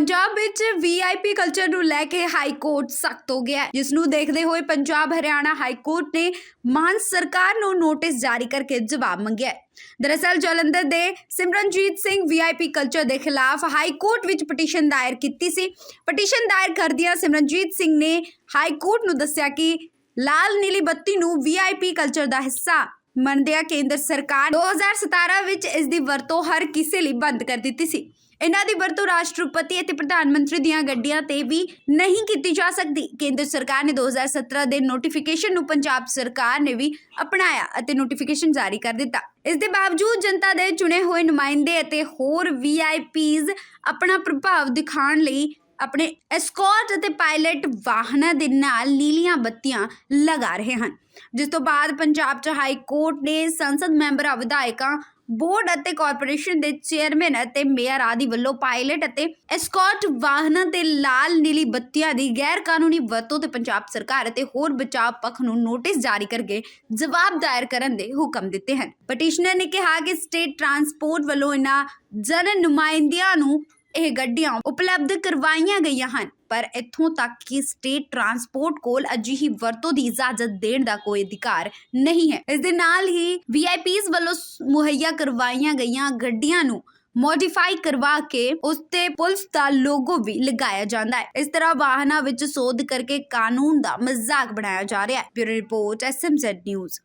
ਪੰਜਾਬ ਵਿੱਚ VIP culture ਨੂੰ ਲੈ ਕੇ ਹਾਈ ਕੋਰਟ ਸਖਤ ਹੋ ਗਿਆ ਹੈ। ਜਿਸ ਨੂੰ ਦੇਖਦੇ ਹੋਏ ਪੰਜਾਬ ਹਰਿਆਣਾ ਹਾਈ ਕੋਰਟ ਨੇ ਮਾਨ ਸਰਕਾਰ ਨੂੰ ਨੋਟਿਸ ਜਾਰੀ ਕਰਕੇ ਜਵਾਬ ਮੰਗਿਆ ਹੈ। ਦਰਅਸਲ ਜਲੰਧਰ ਦੇ ਸਿਮਰਨਜੀਤ ਸਿੰਘ ਵੀਆਈਪੀ ਕਲਚਰ ਦੇ ਖਿਲਾਫ ਹਾਈ ਕੋਰਟ ਵਿੱਚ ਪਟੀਸ਼ਨ ਦਾਇਰ ਕੀਤੀ ਸੀ। ਪਟੀਸ਼ਨ ਦਾਇਰ ਕਰਦਿਆਂ ਸਿਮਰਨਜੀਤ ਸਿੰਘ ਨੇ ਹਾਈ ਕੋਰਟ ਨੂੰ ਦੱਸਿਆ ਕਿ ਲਾਲ ਨੀਲੀ ਬੱਤੀ ਨੂੰ ਵੀਆਈਪੀ ਕਲਚਰ ਦਾ ਹਿੱਸਾ ਮੰਨਦਿਆਂ ਕੇਂਦਰ ਸਰਕਾਰ 2017 ਵਿੱਚ ਇਸ ਦੀ ਵਰਤੋਂ ਹਰ ਕਿਸੇ ਲਈ ਬੰਦ ਕਰ ਦਿੱਤੀ ਸੀ। ਇਹਨਾਂ ਦੀ ਵਰਤੋਂ ਰਾਸ਼ਟਰਪਤੀ ਅਤੇ ਪ੍ਰਧਾਨ ਮੰਤਰੀ ਦੀਆਂ ਗੱਡੀਆਂ ਤੇ ਵੀ ਨਹੀਂ ਕੀਤੀ ਜਾ ਸਕਦੀ। ਕੇਂਦਰ ਸਰਕਾਰ ਨੇ 2017 ਦੇ ਨੋਟੀਫਿਕੇਸ਼ਨ ਨੂੰ ਪੰਜਾਬ ਸਰਕਾਰ ਨੇ ਵੀ ਅਪਣਾਇਆ ਅਤੇ ਨੋਟੀਫਿਕੇਸ਼ਨ ਜਾਰੀ ਕਰ ਦਿੱਤਾ। ਇਸ ਦੇ ਬਾਵਜੂਦ ਜਨਤਾ ਦੇ ਚੁਣੇ ਹੋਏ ਨੁਮਾਇੰਦੇ ਅਤੇ ਹੋਰ ਵੀਆਈਪੀਜ਼ ਆਪਣਾ ਪ੍ਰਭਾਵ ਦਿਖਾਉਣ ਲਈ ਆਪਣੇ ਐਸਕੌਰਟ ਅਤੇ ਪਾਇਲਟ ਵਾਹਨਾਂ ਦੇ ਨਾਲ ਨੀਲੀਆਂ ਬੱਤੀਆਂ ਲਗਾ ਰਹੇ ਹਨ। ਜਿਸ ਤੋਂ ਬਾਅਦ ਪੰਜਾਬ 'ਚ ਹਾਈ ਕੋਰਟ ਨੇ ਸੰਸਦ ਮੈਂਬਰਾਂ ਵਿਧਾਇਕਾਂ ਬੋਰਡ ਅਤੇ ਕਾਰਪੋਰੇਸ਼ਨ ਦੇ ਚੇਅਰਮੈਨ ਅਤੇ ਮੇਅਰ ਆਦਿ ਵੱਲੋਂ ਪਾਇਲਟ ਅਤੇ ਐਸਕੌਰਟ ਵਾਹਨਾਂ ਤੇ ਲਾਲ ਨੀਲੀ ਬੱਤੀਆਂ ਦੀ ਗੈਰ ਕਾਨੂੰਨੀ ਵਰਤੋਂ ਤੇ ਪੰਜਾਬ ਸਰਕਾਰ ਅਤੇ ਹੋਰ ਬਚਾਅ ਪੱਖ ਨੂੰ ਨੋਟਿਸ ਜਾਰੀ ਕਰਕੇ ਜਵਾਬ ਦਾਇਰ ਕਰਨ ਦੇ ਹੁਕਮ ਦਿੱਤੇ ਹਨ। ਪਟੀਸ਼ਨਰ ਨੇ ਕਿਹਾ ਕਿ ਸਟੇਟ ਟਰਾਂਸਪੋਰਟ ਵੱਲੋਂ ਇਹਨਾਂ ਜਨ ਨੁਮਾਇੰਦਿਆਂ ਨੂੰ ਇਹ ਗੱਡੀਆਂ ਉਪਲਬਧ ਕਰਵਾਈਆਂ ਗਈਆਂ ਹਨ, ਪਰ ਇੱਥੋਂ ਤੱਕ ਕਿ ਸਟੇਟ ਟਰਾਂਸਪੋਰਟ ਕੋਲ ਅਜਿਹੀ ਵਰਤੋਂ ਦੀ ਇਜਾਜ਼ਤ ਦੇਣ ਦਾ ਕੋਈ ਅਧਿਕਾਰ ਨਹੀਂ ਹੈ। ਇਸ ਦੇ ਨਾਲ ਹੀ ਵੀਆਈਪੀਜ਼ ਵੱਲੋਂ ਮੁਹੱਈਆ ਕਰਵਾਈਆਂ ਗਈਆਂ ਗੱਡੀਆਂ ਨੂੰ ਮੋਡੀਫਾਈ ਕਰਵਾ ਕੇ ਉਸ ਤੇ ਪੁਲਿਸ ਦਾ ਲੋਗੋ ਵੀ ਲਗਾਇਆ ਜਾਂਦਾ ਹੈ। ਇਸ ਤਰ੍ਹਾਂ ਵਾਹਨਾਂ ਵਿੱਚ ਸੋਧ ਕਰਕੇ ਕਾਨੂੰਨ ਦਾ ਮਜ਼ਾਕ ਬਣਾਇਆ ਜਾ ਰਿਹਾ ਹੈ। Bureau report SMZ news